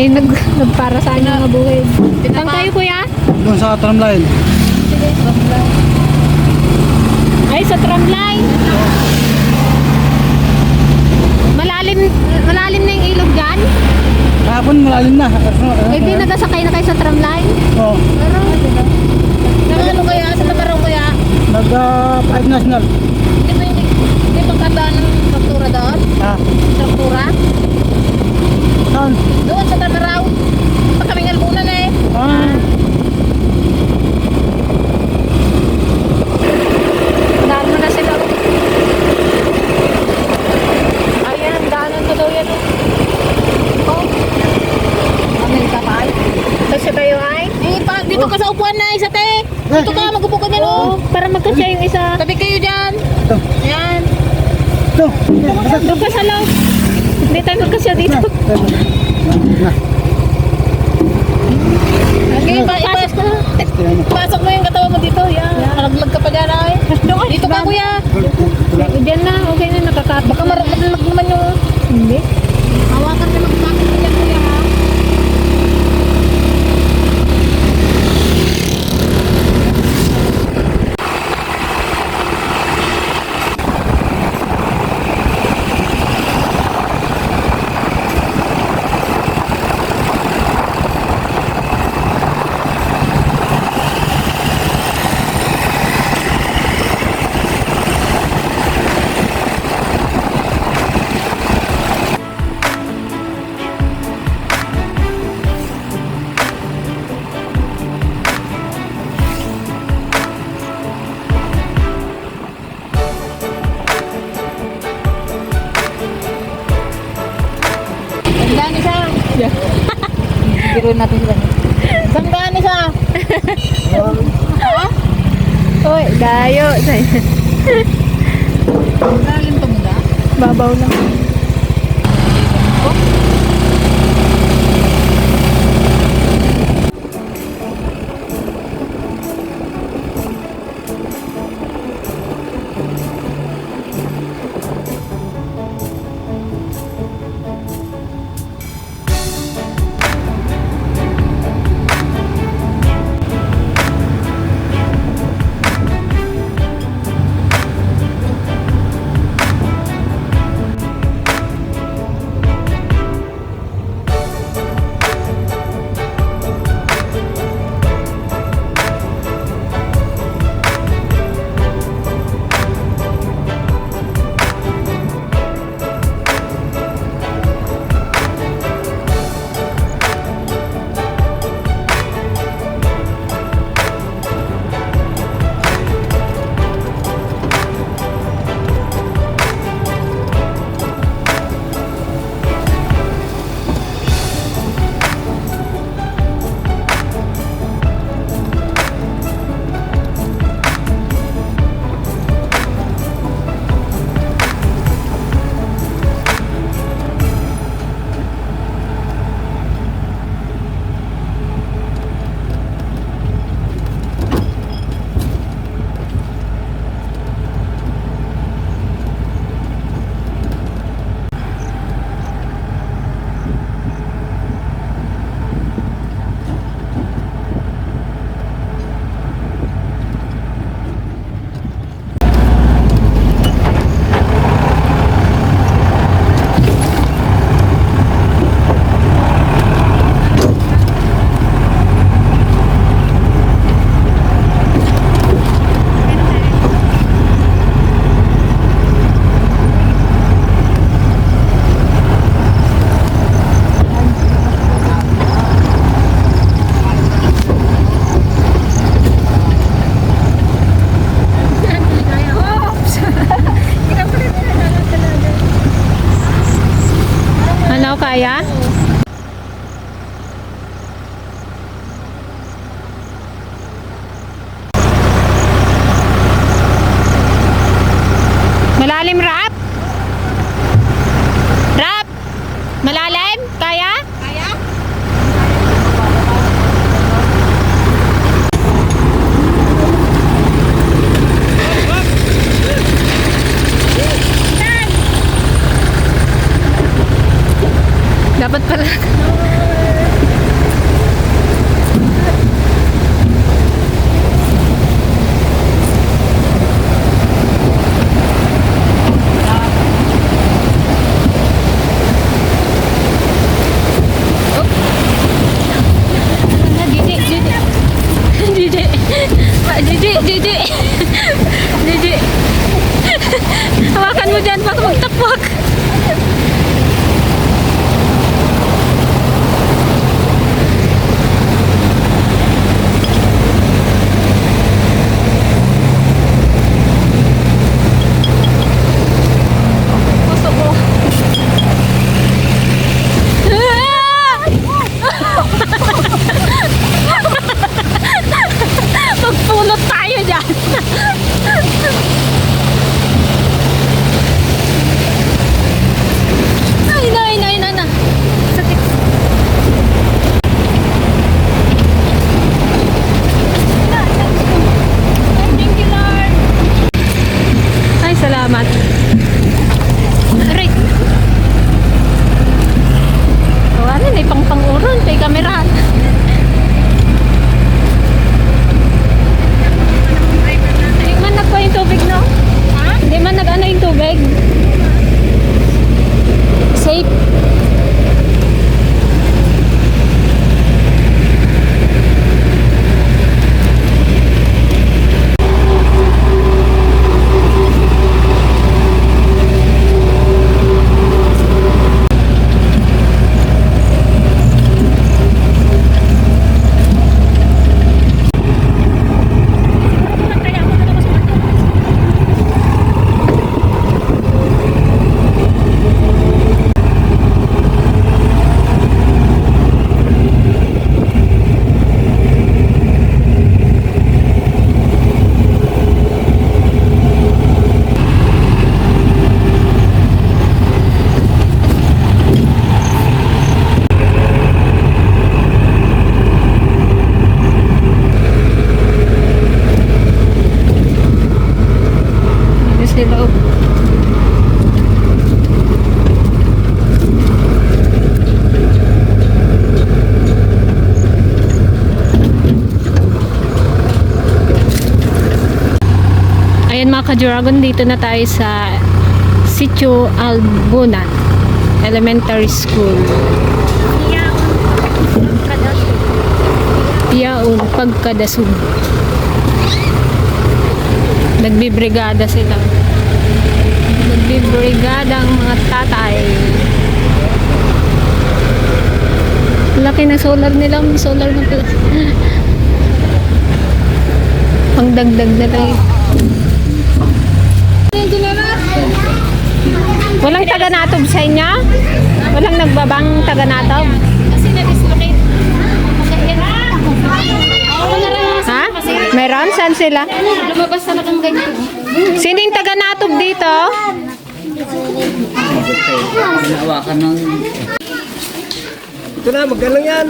May nag nagpara sa inyo nga buhay. Saan kayo, kuya? Doon sa tramline. Ay, sa tramline. Malalim, malalim na yung ilog dyan? Kahapon malalim na. Eh, di nagasakay na kayo sa tramline? Oo. Sa ano kaya? Sa Tabarao kaya? Nag uh, five national. Di ba hindi, di ba ng traktura doon? Ha? Traktura? Saan? Doon sa Tabarao. Pa kaming albunan eh. Ah. Daan mo na sila. Ayan, daanan ko daw yan. Oh. Amin ka pa ay. Kasi kayo ay? Eh, pa, dito ka sa upuan na isa te. Dito ka, mag-upo ka dyan oh. Para magkasya yung isa. Tabi kayo dyan. Ito. Yan. Ito. Doon ka sa loob. Hindi tayo magkasya dito. Na. Okay, ipasok mo. Pasok mo yung katawan mo dito. Yan. Pa dyan ay. Dito ka kuya. Diyan na, okay na, nakakata. Baka maraglag naman yung... Hindi. Hawakan ka mag-bakit ka-dragon, dito na tayo sa Sitio Albuna Elementary School. Piaon, pagkadasog. Nagbibrigada sila. Nagbibrigada ang mga tatay. Laki na solar nila. Solar na pala. Pang dagdag na tayo. Walang taga-natob sa inyo? Walang nagbabang taga-natob? Kasi na-dislocate. Ha? Meron? Saan sila? Lumabas talagang ganyan. Sino yung taga-natob dito? Hinawakan ng... Ito na, magalang yan.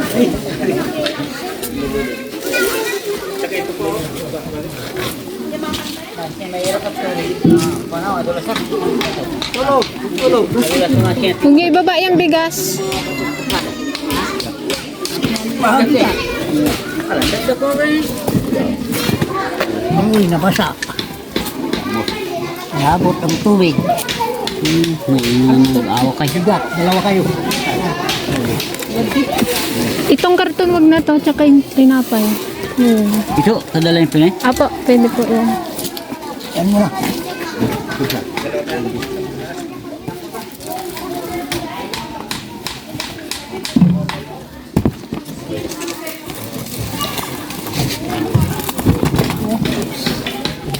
Tulog, tulog. Kung ibaba yung bigas. Uy, nabasa. Nabot ang tubig. Hmm, nag-awa kayo. Sigat, dalawa kayo. Itong karton wag na to, tsaka yung tinapay. Yun. Ito, kadala yung pinay. Apo, pwede po yan. Yan mo na.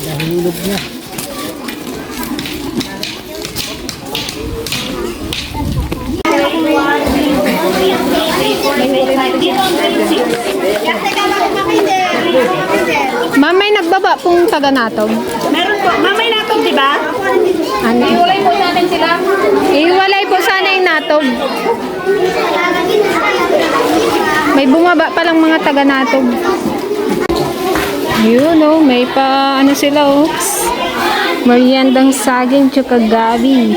Nahulog niya. Dito ang grade 6. Ma'am, may nagbaba pong taga natog. Mamay natong, di ba? Ano? Iulay po natin sila. Iwalay po sana yung natog. May bumaba palang mga taga natog. Yun oh, may pa ano sila oh. Meriendang saging tsaka gabi.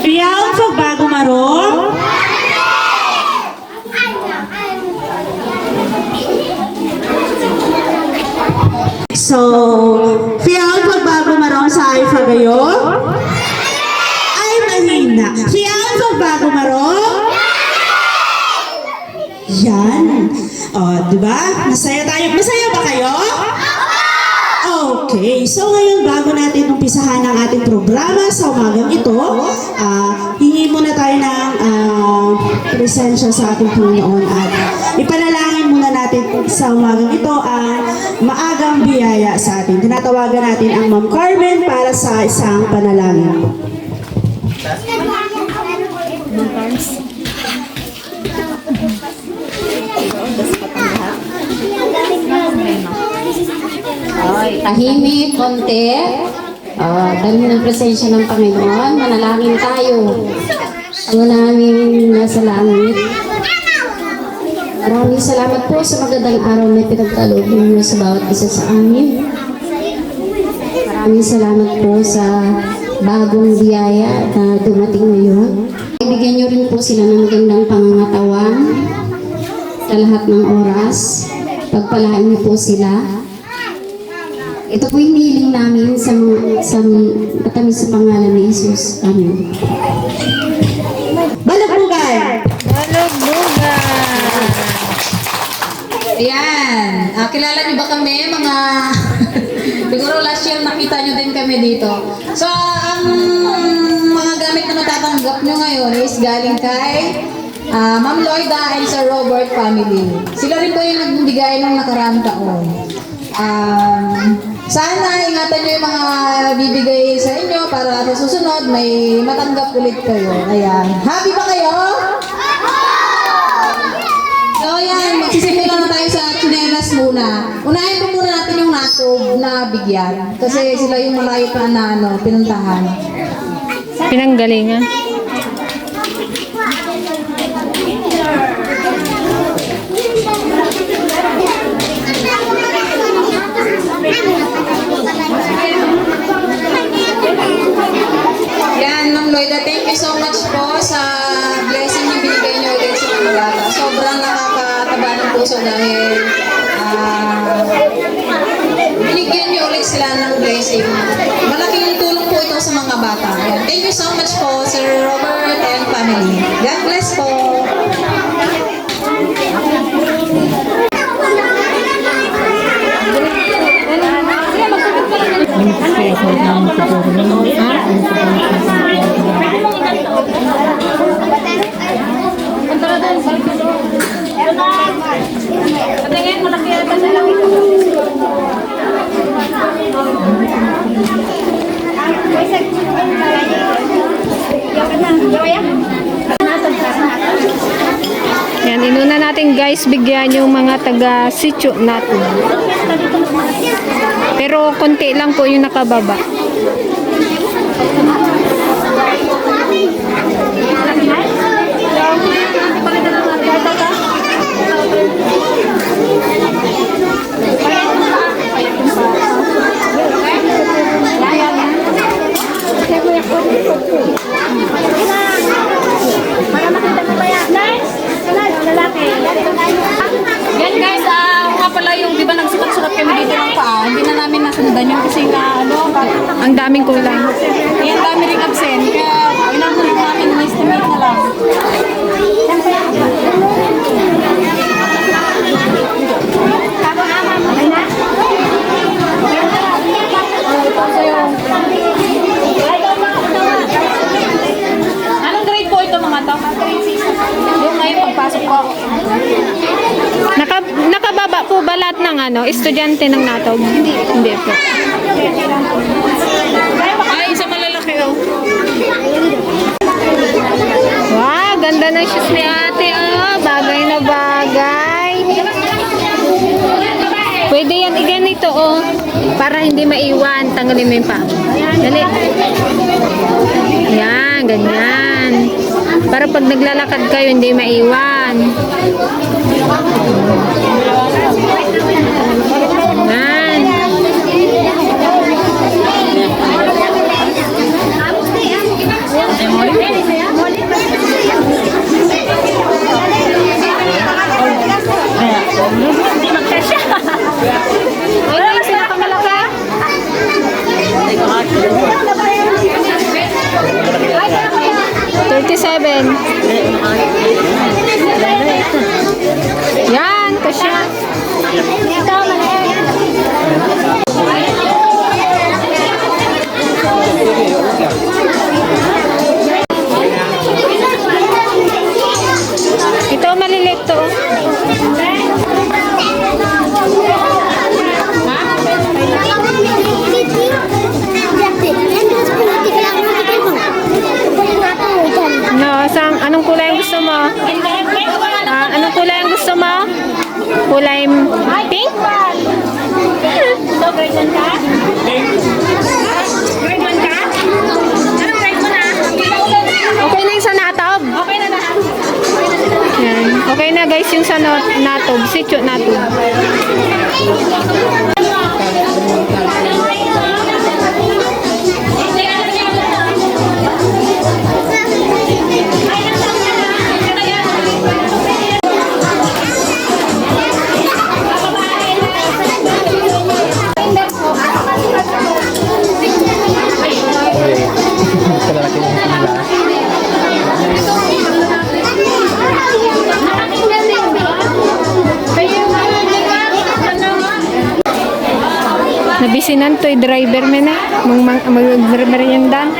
Piyaw sa bago maron. So, piyaw sa bago maron sa ay fagayo. Ay mahina. Piyaw sa bago maron. Yan. Oh, di ba? Masaya tayo. Masaya ba kayo? Okay, so ngayon bago natin umpisahan ang ating programa sa umagang ito, ah hingi muna tayo ng ah, presensya sa ating Panginoon at ipanalangin muna natin sa umagang ito ang maagang biyaya sa atin. Tinatawagan natin ang Ma'am Carmen para sa isang panalangin. Ay, tahimik, konti. Ah, dami ng presensya ng Panginoon. Manalangin tayo. Ang namin nasa langit. Maraming salamat po sa magandang araw na pinagkaloob ninyo sa bawat isa sa amin. Maraming salamat po sa bagong biyaya na dumating ngayon. Ibigyan niyo rin po sila ng magandang pangangatawan sa lahat ng oras. Pagpalaan niyo po sila. Ito po yung hiling namin sa, sa matamis sa pangalan ni Jesus. Amen. Balagbugay! Balog buga. Ayan. Ah, kilala niyo ba kami, mga... Siguro last year nakita niyo din kami dito. So, ang mga gamit na matatanggap niyo ngayon is galing kay ah, Ma'am Lloyda and Sir Robert family. Sila rin po yung nagbibigay ng nakaraang taon. Um, sana ingatan niyo yung mga bibigay sa inyo para sa susunod may matanggap ulit kayo. Ayan. Happy ba kayo? So yan, magsisimula na tayo sa chinelas muna. Unahin po muna natin yung natog na bigyan. Kasi sila yung malayo pa na ano, pinuntahan. Pinanggalingan. Ma'am thank you so much po sa blessing na binigay niyo ulit sa mga bata. Sobrang nakakataba ng puso dahil ah, binigyan niyo ulit sila ng blessing. Malaking tulong po ito sa mga bata. Thank you so much po, Sir Robert and family. God bless po. Yan, Inuna natin guys, bigyan yung mga taga sityo natin. Pero konti lang po yung nakababa. Yan guys, ah, nga pala yung, di ba nagsukat-sukat kami dito ng paa, hindi na namin nasundan yung kasi nga, ano, Ang daming kulang. Yan dami rin absent, kaya inamulit namin na-estimate na lang. Ano, estudyante ng natog? Hindi. Hindi po. Ay, isa malalaki oh. Wow, ganda ng shoes ni ate. Oh, bagay na bagay. Pwede yan iganito oh. Para hindi maiwan. Tanggalin mo yung pa. Dali. Yan, ganyan. Para pag naglalakad kayo, hindi maiwan. Kulay pink? So, grade 1 ka? Grade 1 ka? Anong grade mo na? Okay na yung sa natob. Okay na na. Yan. Okay na guys yung sa natob. Sityo natob. To driver me na. Mang mang mag meriendan.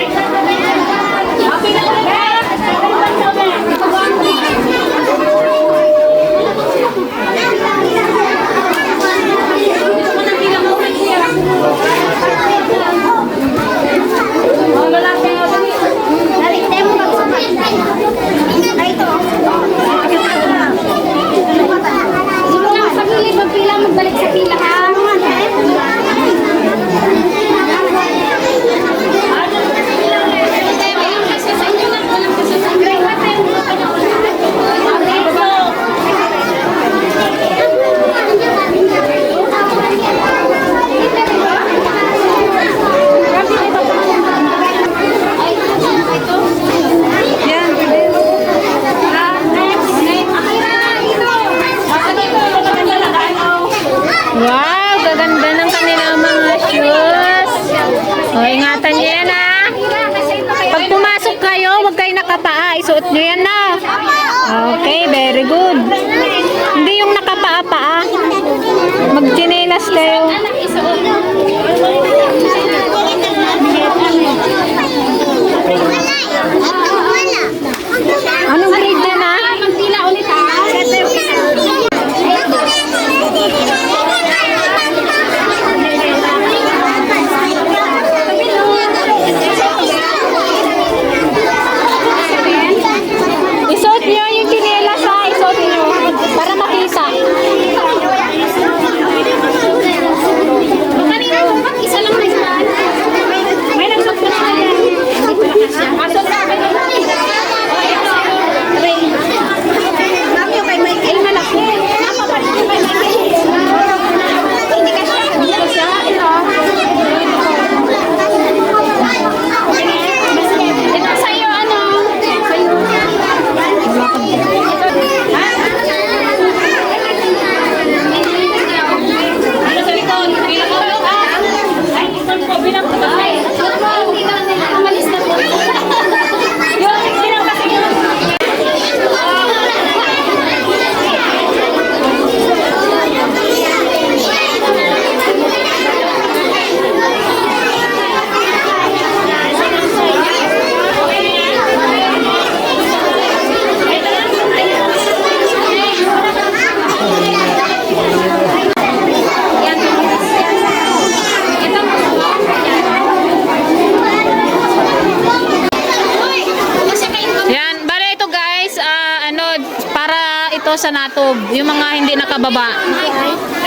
To sa Natob. Yung mga hindi nakababa.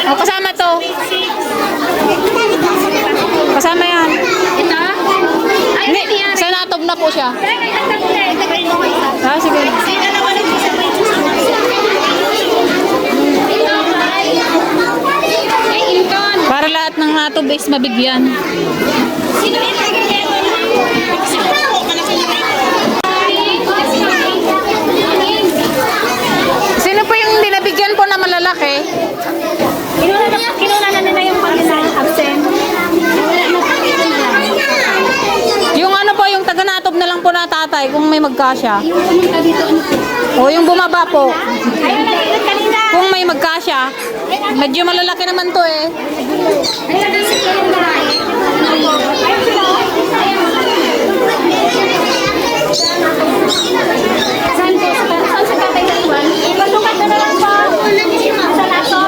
O, kasama to. Kasama yan. Ito? Ay, Hindi, sa Natob na po siya. Ay, Ah, sige. Para lahat ng Natob is mabigyan. Sino yung nagkakaya Sino po yung dinabigyan po na malalaki? Kinuna na, kinuna na nila yung pangilang absent. Yung ano po, yung taga Natob na lang po na tatay kung may magkasya. Yung pumunta dito, ano po? O yung bumaba po. Ayun, nag-iingat kanina. Kung may magkasya. Medyo malalaki naman to eh. Ayun ng Juan? Ipasukat na lang po. Sa laso.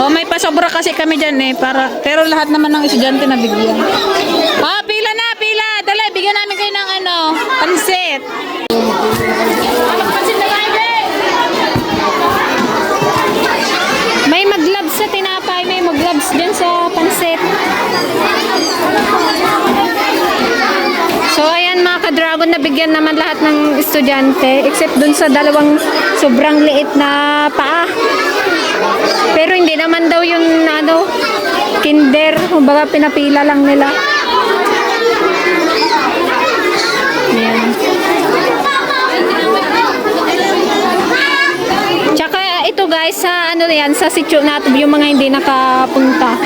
O may pasobra kasi kami dyan eh. Para, pero lahat naman ng estudyante nabigyan. Ka-dragon, nabigyan naman lahat ng estudyante except dun sa dalawang sobrang liit na paa. Pero hindi naman daw yung ano, kinder, kumbaga pinapila lang nila. Ayan. Tsaka ito guys, sa ano yan, sa sityo natin, yung mga hindi nakapunta.